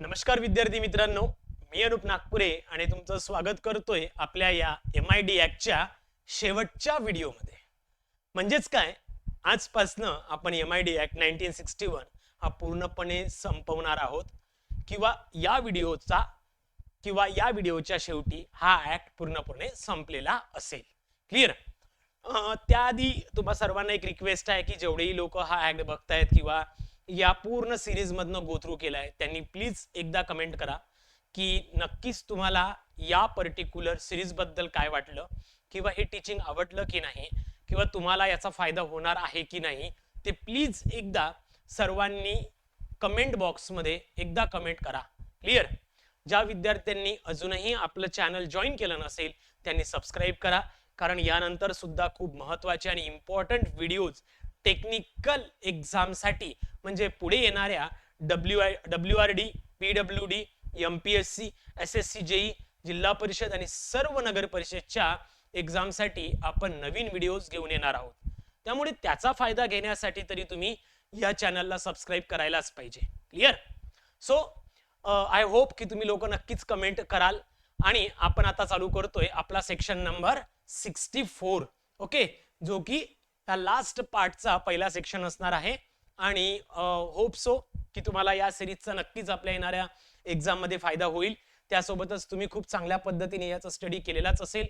नमस्कार विद्यार्थी मित्रांनो मी अनुप नागपुरे आणि तुमचं स्वागत करतोय आपल्या या एम आय डी ॲक्टच्या शेवटच्या व्हिडिओमध्ये. म्हणजेच काय? आजपासनं आपण M I D act nineteen sixty one हा पूर्णपणे संपवणार आहोत. किंवा या व्हिडिओचा किंवा या व्हिडिओच्या शेवटी हा ऍक्ट पूर्णपणे संपलेला असेल. क्लिअर त्याआधी तुम्हा सर्वांना एक रिक्वेस्ट आहे की जेवढेही लोक हा ऍक्ट बघतायत किंवा या पूर्ण सिरीज मधनं गो थ्रू केलाय. त्यांनी प्लीज एकदा कमेंट करा की नक्कीच तुम्हाला या पर्टिक्युलर सिरीजबद्दल काय वाटलं? किंवा हे टीचिंग आवडलं की नाही? किंवा तुम्हाला याचा फायदा होणार आहे की नाही? ते प्लीज एकदा सर्वांनी कमेंट बॉक्समध्ये एकदा कमेंट करा. क्लिअर ज्या विद्यार्थ्यांनी अजूनही आपलं चॅनल जॉईन केलं नसेल त्यांनी सबस्क्राईब करा. कारण यानंतर सुद्धा खूप महत्त्वाचे आणि इम्पॉर्टंट व्हिडिओज टेक्निकल एक्झामसाठी म्हणजे पुढे येणाऱ्या W I W R D P W D M P S C S S C JE Zilla Parishad आणि सर्व नगर परिषदच्या एक्झामसाठी आपण नवीन व्हिडिओज घेऊन येणार आहोत. त्यामुळे त्याचा फायदा घेण्यासाठी तरी तुम्ही या चॅनलला सबस्क्राईब करायलाच पाहिजे. क्लिअर सो आय होप की तुम्ही लोक नक्कीच कमेंट कराल. आणि आपण आता चालू करतोय आपला section number sixty four okay जो की त्या लास्ट पार्टचा पहिला सेक्शन असणार आहे. आणि होप सो की तुम्हाला या सिरीजचा नक्कीच आपल्या येणाऱ्या एक्झाममध्ये फायदा होईल. त्यासोबतच तुम्ही खूप चांगल्या पद्धतीने याचा स्टडी केलेलाच असेल.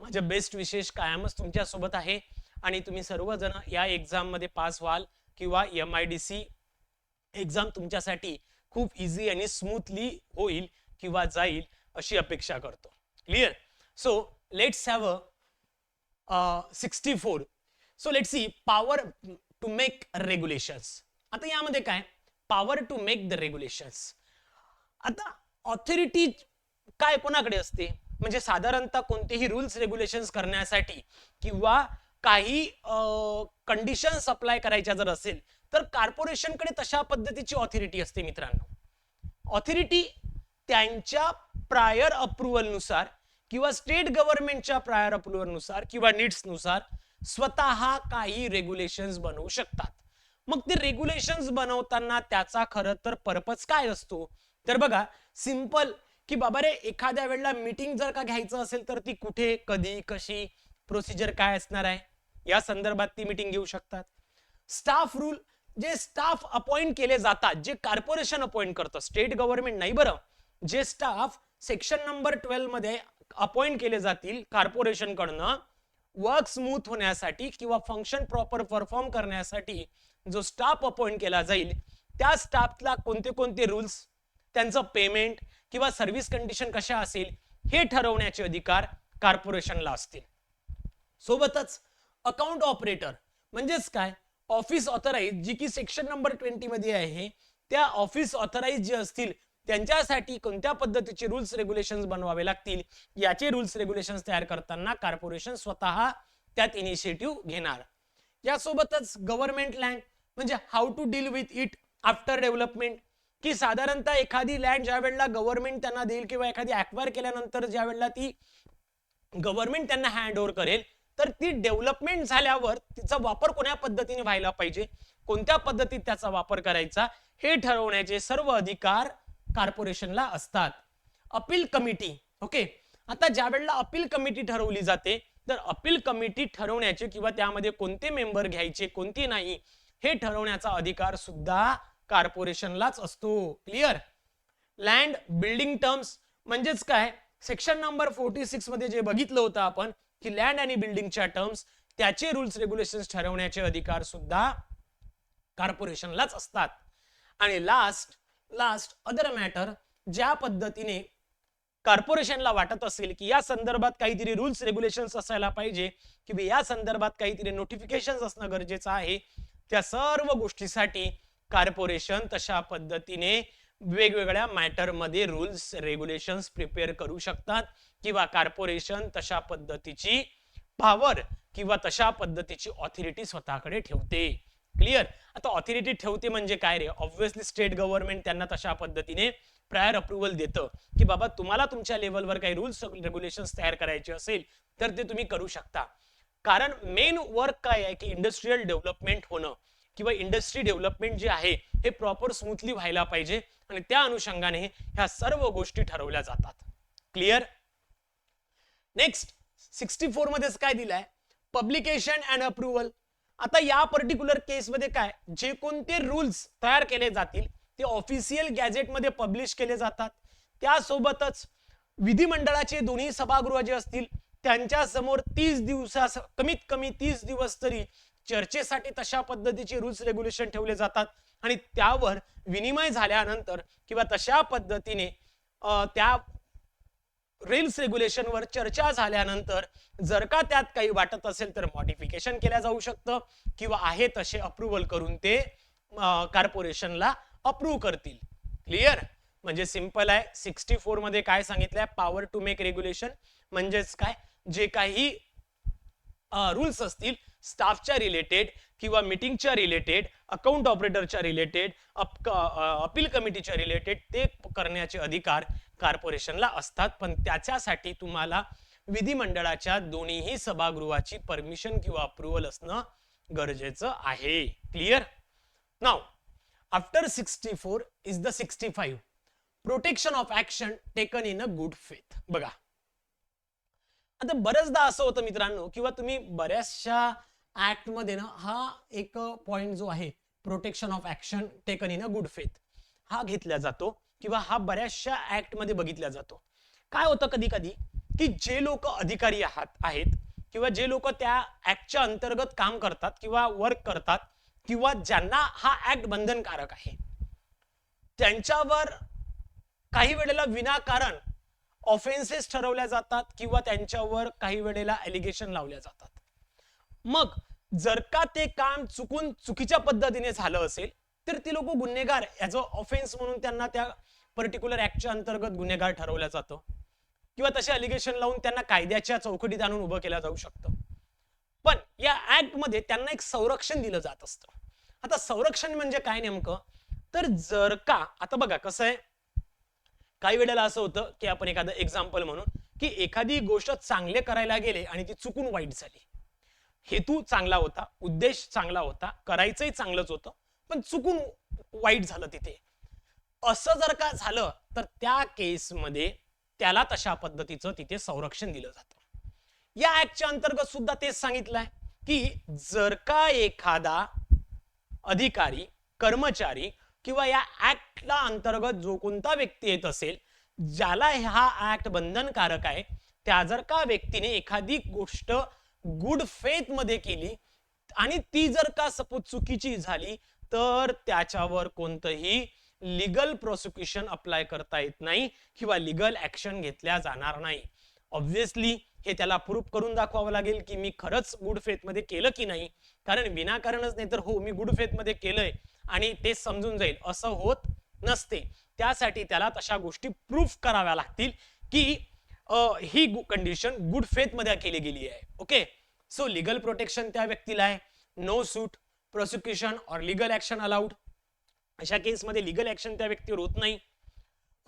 माझ्या बेस्ट विशेष कायमच तुमच्यासोबत आहे. आणि तुम्ही सर्वजण या एक्झाममध्ये पास व्हाल किंवा M I D C exam तुमच्यासाठी खूप इझी आणि स्मूथली होईल किंवा जाईल अशी अपेक्षा करतो. Clear so let's have a sixty four so let see power to make regulations आता यामध्ये काय? Power to make the regulations आता ऑथॉरिटी काय कोणाकडे असते? म्हणजे साधारणतः कोणतेही रूल्स रेग्युलेशन्स करण्यासाठी किंवा काही कंडिशन्स अप्लाय करायच्या जर असेल तर कॉर्पोरेशनकडे तशा पद्धतीची ऑथॉरिटी असते मित्रांनो. ऑथॉरिटी त्यांच्या प्रायर अप्रुव्हलनुसार किंवा स्टेट गव्हर्नमेंटच्या प्रायर अप्रुव्हलनुसार किंवा नुसार स्वतः काही रेग्युलेशन्स बनवू शकतात. मग ते रेग्युलेशन्स बनवताना त्याचा खरं तर पर्पज काय असतो? तर बघा सिंपल की बाबा रे एखाद्या वेळेला मीटिंग जर का घ्यायचं असेल तर ती कुठे कधी कशी प्रोसिजर काय असणार आहे? या संदर्भात ती मीटिंग घेऊ शकतात. स्टाफ रूल जे स्टाफ अपॉइंट केले जातात जे कॉर्पोरेशन अपॉइंट करतं स्टेट गव्हर्नमेंट नाही बरं. जे स्टाफ सेक्शन नंबर ट्वेल्वमध्ये अपॉइंट केले जातील कॉर्पोरेशन कडनं वर्क स्मूथ होण्यासाठी किंवा फंक्शन प्रॉपर परफॉर्म करण्यासाठी जो स्टाफ अपॉइंट केला जाईल त्या स्टाफला कोणते कोणते रूल्स त्यांचं पेमेंट किंवा सर्व्हिस कंडिशन कशा असेल हे ठरवण्याचे अधिकार कॉर्पोरेशनला असतील. सोबतच अकाउंट ऑपरेटर म्हणजेच काय? ऑफिस ऑथराईज जी की सेक्शन नंबर ट्वेंटी मध्ये आहे त्या ऑफिस ऑथराईज जे असतील त्यांच्यासाठी कोणत्या पद्धतीचे रूल्स रेग्युलेशन बनवावे लागतील? याचे रूल्स रेग्युलेशन तयार करताना कॉर्पोरेशन स्वतः त्यात इनिशिएटिव्ह घेणार. यासोबतच गव्हर्नमेंट लँड म्हणजे how to deal with it after development की साधारणतः एखादी लँड ज्या वेळेला गव्हर्नमेंट त्यांना देईल किंवा एखादी अक्वायर केल्यानंतर ज्या वेळेला ती गव्हर्नमेंट त्यांना हँड ओव्हर करेल तर ती डेव्हलपमेंट झाल्यावर तिचा वापर कोण्या पद्धतीने व्हायला पाहिजे? कोणत्या पद्धतीत त्याचा वापर करायचा? हे ठरवण्याचे सर्व अधिकार कॉर्पोरेशनला असतात. Appeal committee okay? आता ज्या वेळेला अपील कमिटी ठरवली जाते तर अपील कमिटी ठरवण्याचे किंवा त्यामध्ये कोणते मेंबर घ्यायचे कोणते नाही हे ठरवण्याचा अधिकार सुद्धा कॉर्पोरेशनलाच असतो. क्लिअर? लँड बिल्डिंग टर्म्स म्हणजेच काय? सेक्शन नंबर फोर्टी सिक्समध्ये जे बघितलं होतं आपण की लँड आणि बिल्डिंगच्या टर्म्स त्याचे रुल्स रेग्युलेशन ठरवण्याचे अधिकार सुद्धा कॉर्पोरेशनलाच असतात. आणि लास्ट लास्ट अदर मॅटर ज्या पद्धतीने कॉर्पोरेशनला वाटत असेल की या संदर्भात काहीतरी रुल्स रेग्युलेशन असायला पाहिजे किंवा या संदर्भात काहीतरी नोटिफिकेशन असणं गरजेचं आहे त्या सर्व गोष्टीसाठी कॉर्पोरेशन तशा पद्धतीने वेगवेगळ्या मॅटरमध्ये रुल्स रेग्युलेशन्स प्रिपेअर करू शकतात किंवा कॉर्पोरेशन तशा पद्धतीची पॉवर किंवा तशा पद्धतीची ऑथॉरिटी स्वतःकडे ठेवते. क्लिअर. आता ऑथॉरिटी ठेवते म्हणजे काय रे? ऑब्व्हियसली स्टेट गव्हर्नमेंट त्यांना तशा पद्धतीने प्रायर अप्रुव्हल देतं. की बाबा तुम्हाला तुमच्या लेवलवर काही रुल्स रेग्युलेशन तयार करायचे असेल तर ते तुम्ही करू शकता. कारण मेन वर्क काय आहे की इंडस्ट्रीयल डेव्हलपमेंट होणं किंवा इंडस्ट्री डेव्हलपमेंट जे आहे हे प्रॉपर स्मूथली व्हायला पाहिजे आणि त्या अनुषंगाने ह्या सर्व गोष्टी ठरवल्या जातात. क्लिअर नेक्स्ट सिक्स्टी फोर मध्येच काय दिलंय? पब्लिकेशन अँड अप्रुव्हल आता या पर्टिक्युलर केसमध्ये काय? जे कोणते रूल्स तयार केले जातील ते ऑफिशियल गॅजेटमध्ये पब्लिश केले जातात. त्यासोबतच विधिमंडळाचे दोन्ही सभागृह जे असतील त्यांच्यासमोर तीस दिवसा कमीत कमी तीस दिवस तरी चर्चेसाठी तशा पद्धतीचे रूल्स रेग्युलेशन ठेवले जातात. आणि त्यावर विनिमय झाल्यानंतर किंवा तशा पद्धतीने त्या रेल्स रेग्युलेशनवर चर्चा झाल्यानंतर जर का त्यात काही वाटत असेल तर मॉडिफिकेशन केल्या जाऊ शकतं किंवा आहे तसे अप्रुव्हल करून ते कॉर्पोरेशनला अप्रूव्ह करतील. क्लिअर म्हणजे सिंपल आहे. सिक्स्टी फोरमध्ये काय सांगितलंय? पॉवर टू मेक रेग्युलेशन म्हणजेच काय? जे काही रूल्स असतील स्टाफच्या रिलेटेड किंवा मिटिंगच्या रिलेटेड अकाउंट ऑपरेटरच्या रिलेटेड अपील कमिटीच्या रिलेटेड ते करण्याचे अधिकार कॉर्पोरेशनला असतात. पण त्याच्यासाठी तुम्हाला विधिमंडळाच्या दोन्हीही सभागृहाची परमिशन किंवा अप्रुव्हल असणं गरजेचं आहे. Clear now after sixty four is the sixty five protection of action taken in a good faith बघा. आता बरेचदा असं होतं मित्रांनो किंवा तुम्ही बऱ्याचशा ऍक्टमध्ये ना हा एक पॉइंट जो आहे protection of action taken in a good faith हा घेतला जातो. किंवा हा बऱ्याचशा ऍक्टमध्ये बघितला जातो. काय होतं कधी कधी? की जे लोक अधिकारी आहात आहेत किंवा जे लोक त्या ऍक्टच्या अंतर्गत काम करतात किंवा वर्क करतात किंवा ज्यांना हा ऍक्ट बंधनकारक आहे. त्यांच्यावर काही वेळेला विनाकारण ऑफेन्सेस ठरवल्या जातात किंवा त्यांच्यावर काही वेळेला एलिगेशन लावल्या जातात. मग जर का ते काम चुकून चुकीच्या पद्धतीने झालं असेल तर ती लोक गुन्हेगार याचं ऑफेन्स म्हणून त्यांना त्या पर्टिक्युलर ऍक्टच्या अंतर्गत गुन्हेगार ठरवलं जातं. किंवा तसे अलिगेशन लावून त्यांना कायद्याच्या चौकटीत आणून उभं केलं जाऊ शकतं. पण या ऍक्टमध्ये त्यांना एक संरक्षण दिलं जात असतं. आता संरक्षण म्हणजे काय नेमकं? तर जर का आता बघा कसं आहे. काही वेळेला असं होतं की आपण एखादं एक्झाम्पल म्हणून की एखादी गोष्ट चांगले करायला गेले आणि ती चुकून वाईट झाली. हेतू चांगला होता उद्देश चांगला होता करायचंही चांगलंच होतं. पण चुकून वाईट झालं तिथे. असं जर का झालं तर त्या केसमध्ये त्याला तशा पद्धतीचं तिथे संरक्षण दिलं जातं. या ऍक्टच्या अंतर्गत सुद्धा तेच सांगितलंय की जर का एखादा अधिकारी कर्मचारी किंवा या ऍक्टला अंतर्गत जो कोणता व्यक्ती येत असेल ज्याला हा ऍक्ट बंधनकारक आहे त्या जर का व्यक्तीने एखादी गोष्ट गुड फेथमध्ये केली आणि ती जर का सपोज चुकीची झाली तर त्याच्यावर कोणतंही लिगल प्रोसिक्युशन अप्लाय करता येत नाही किंवा लिगल ऍक्शन घेतल्या जाणार नाही. ऑब्व्हियसली हे त्याला प्रूफ करून दाखवावं लागेल की मी खरंच गुड फेथमध्ये केलं की नाही. कारण विनाकारणच नाही तर हो मी गुड फेथमध्ये केलंय आणि ते समजून जाईल. असं होत नसते. त्यासाठी त्याला तशा गोष्टी प्रूफ कराव्या लागतील की ही कंडिशन गुड फेथमध्ये केली गेली आहे. ओके सो लिगल प्रोटेक्शन त्या व्यक्तीला आहे. नो सूट प्रोसिक्युशन और लिगल ऍक्शन अलाउड अशा केसमध्ये लिगल ऍक्शन त्या व्यक्तीवर होत नाही.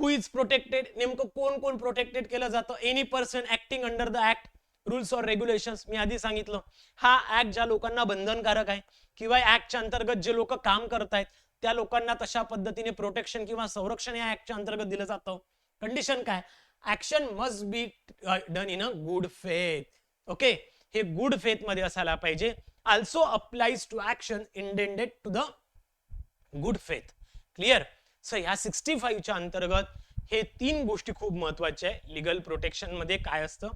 हु इज प्रोटेक्टेड नेमकं कोण कोण प्रोटेक्टेड केलं जातं? Any person acting under the act rules और रेग्युलेशन्स मी आधी सांगितलं. हा ऍक्ट ज्या लोकांना बंधनकारक आहे किंवा ऍक्टच्या अंतर्गत जे लोक काम करतायत त्या लोकांना तशा पद्धतीने प्रोटेक्शन किंवा संरक्षण या ऍक्टच्या अंतर्गत दिलं जातं. कंडिशन काय? Action must be done in a good faith okay हे गुड फेथमध्ये असायला पाहिजे. Also applies to action intended to the good faith clear sir ह्या सिक्स्टी फाईव्हच्या अंतर्गत हे तीन गोष्टी खूप महत्त्वाच्या आहे. लिगल प्रोटेक्शनमध्ये काय असतं?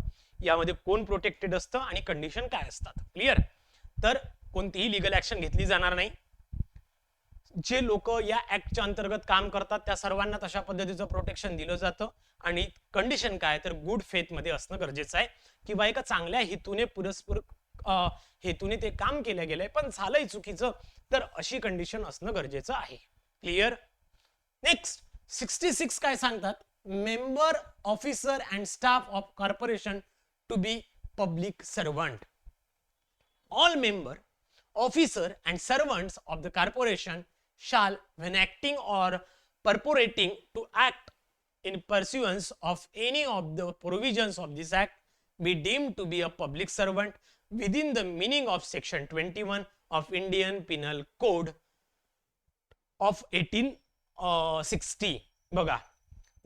यामध्ये कोण प्रोटेक्टेड असतं आणि कंडिशन काय असतात? क्लिअर तर कोणतीही लिगल ऍक्शन घेतली जाणार नाही. जे लोक या ऍक्टच्या अंतर्गत काम करतात त्या सर्वांना तशा पद्धतीचं प्रोटेक्शन दिलं जातं. आणि कंडिशन काय तर गुड फेथमध्ये असणं गरजेचं आहे. किंवा एका चांगल्या हेतूने पुरस्पर हेतूने ते काम केलं गेलंय पण झालंय चुकीचं तर अशी कंडिशन असणं गरजेचं आहे. क्लिअर नेक्स्ट सिक्स्टी सिक्स काय सांगतात? Member officer and staff of corporation to be public servant all member officer and servant of the corporation shall when acting or purporting to act in pursuance of any of the provision of this act be deem to be a public servant within the meaning of section 21 of Indian penal code of eighteen sixty बघा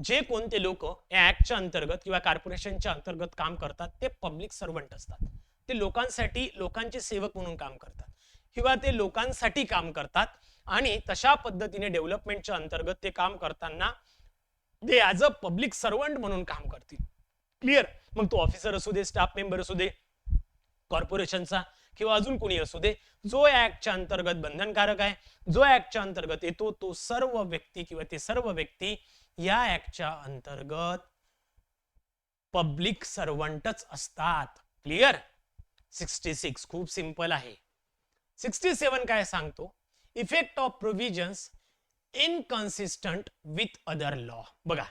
जे कोणते लोक या ऍक्टच्या अंतर्गत किंवा कॉर्पोरेशनच्या अंतर्गत काम करतात ते पब्लिक सर्वंट असतात. ते लोकांसाठी लोकांचे सेवक म्हणून काम करतात. किंवा ते लोकांसाठी काम करतात आणि तशा पद्धतीने डेव्हलपमेंटच्या अंतर्गत ते काम करताना ते ॲज अ पब्लिक सर्वंट म्हणून काम करतील. क्लिअर मग तो ऑफिसर असू दे स्टाफ मेंबर असू दे कॉर्पोरेशनचा किंवा अजून कोणी असू दे जो ऍक्टच्या अंतर्गत बंधनकारक आहे जो ऍक्टच्या अंतर्गत येतो तो सर्व व्यक्ती किंवा ते सर्व व्यक्ती या ऍक्टच्या अंतर्गत पब्लिक सर्वंटच असतात. क्लिअर सिक्स्टी सिक्स खूप सिंपल आहे. सिक्स्टी सेवन काय सांगतो? Effect of provisions inconsistent with other law बघा.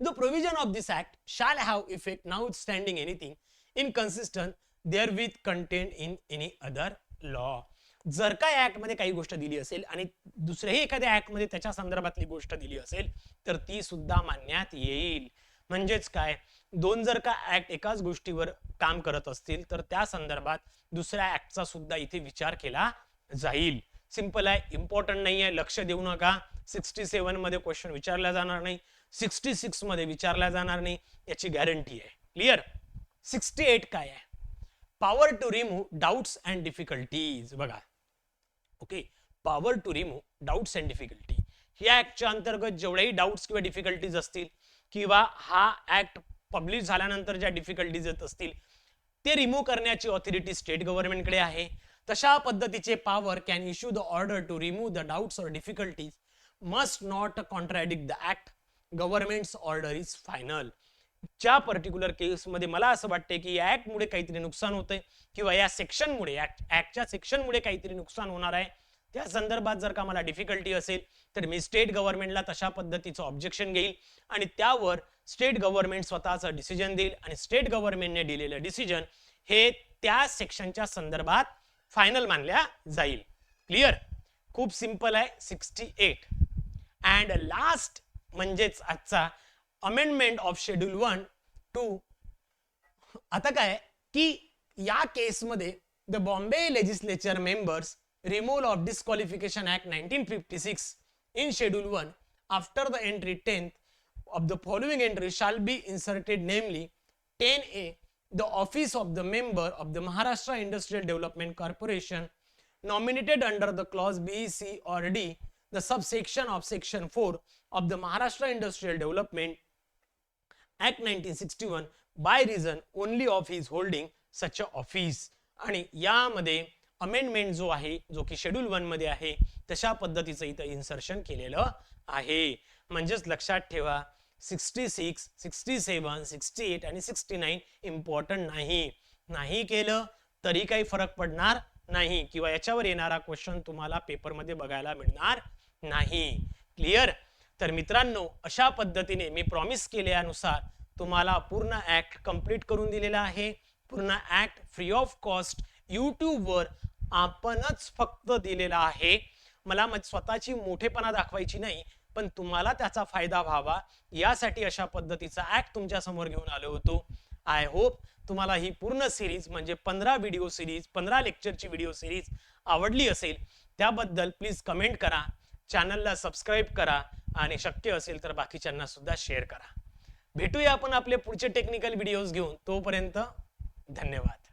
The provision of this act shall have effect effect standing anything inconsistent therewith contained in any other law. जर का ऍक्टमध्ये काही गोष्ट दिली असेल आणि दुसऱ्याही एखाद्या ऍक्टमध्ये त्याच्या संदर्भातली गोष्ट दिली असेल तर ती सुद्धा मानण्यात येईल. म्हणजेच काय? दोन जर का ऍक्ट एकाच गोष्टीवर काम करत असतील तर त्या संदर्भात दुसऱ्या ऍक्टचा सुद्धा इथे विचार केला जाईल. सिंपल आहे इम्पॉर्टंट नाही आहे लक्ष देऊ नका. सिक्स्टी सेव्हनमध्ये क्वेश्चन विचारला जाणार नाही. सिक्स्टी सिक्समध्ये विचारला जाणार नाही. याची गॅरंटी आहे. क्लिअर सिक्स्टी एट काय आहे? Power to remove doubts and difficulties बघा. Okay power to remove doubts and difficulty या ऍक्टच्या अंतर्गत जेवढेही डाऊट्स किंवा डिफिकल्टीज असतील किंवा हा ऍक्ट पब्लिश झाल्यानंतर ज्या डिफिकल्टीज येत असतील ते रिमूव्ह करण्याची ऑथॉरिटी स्टेट गव्हर्नमेंटकडे आहे. तशा पद्धतीचे power can issue the order to remove the doubts or difficulties must not contradict the act government's order is final ज्या पर्टिक्युलर केसमध्ये मला असं वाटतंय की या ऍक्टमुळे काहीतरी नुकसान होतंय किंवा या सेक्शनमुळे ऍक्टच्या सेक्शनमुळे काहीतरी नुकसान होणार आहे. त्या संदर्भात जर का मला डिफिकल्टी असेल तर मी स्टेट गव्हर्नमेंटला तशा पद्धतीचं ऑब्जेक्शन घेईल आणि त्यावर स्टेट गव्हर्नमेंट स्वतःचं डिसिजन देईल आणि स्टेट गव्हर्नमेंटने दिलेलं डिसिजन हे त्या सेक्शनच्या संदर्भात फायनल मानल्या जाईल. क्लिअर खूप सिंपल आहे. सिक्स्टी एट अँड लास्ट म्हणजेच आजचा amendment of schedule one two आता काय की या केसमध्ये the Bombay legislature members removal of disqualification act nineteen fifty six in schedule one after the entry tenth of the following entry shall be inserted namely 10a the office of the member of the maharashtra industrial development corporation nominated under the clause b c or d the subsection of section 4 of the maharashtra industrial development act nineteen sixty one by reason only of his holding such a office आणि यामध्ये amendment जो आहे जो की schedule वनमध्ये आहे तशा पद्धतीचं इथं इन्सर्शन केलेलं आहे. म्हणजेच लक्षात ठेवा sixty six sixty seven sixty eight आणि सिक्स्टी नाईन इम्पॉर्टंट नाही. नाही केलं तरी काही फरक पडणार नाही किंवा याच्यावर येणारा क्वेश्चन तुम्हाला पेपरमध्ये बघायला मिळणार नाही. क्लिअर तर मित्रांनो अशा पद्धतीने मी प्रॉमिस केल्यानुसार तुम्हाला पूर्ण ॲक्ट कंप्लीट करून दिलेला आहे. पूर्ण ॲक्ट फ्री ऑफ कॉस्ट यूट्यूबवर आपणच फक्त दिलेला आहे. मला मग स्वतःची मोठेपणा दाखवायची नाही पण तुम्हाला त्याचा फायदा व्हावा. यासाठी अशा पद्धतीचा ॲक्ट तुमच्यासमोर घेऊन आलो होतो. आय होप तुम्हाला ही पूर्ण सिरीज म्हणजे पंधरा व्हिडिओ सिरीज पंधरा लेक्चरची व्हिडिओ सिरीज आवडली असेल. त्याबद्दल प्लीज कमेंट करा. चॅनलला सबस्क्राईब करा. आणि शक्य असेल तर बाकीच्यांना सुद्धा शेअर करा. भेटूया आपण आपले पुढचे टेक्निकल व्हिडिओज घेऊन. तोपर्यंत धन्यवाद.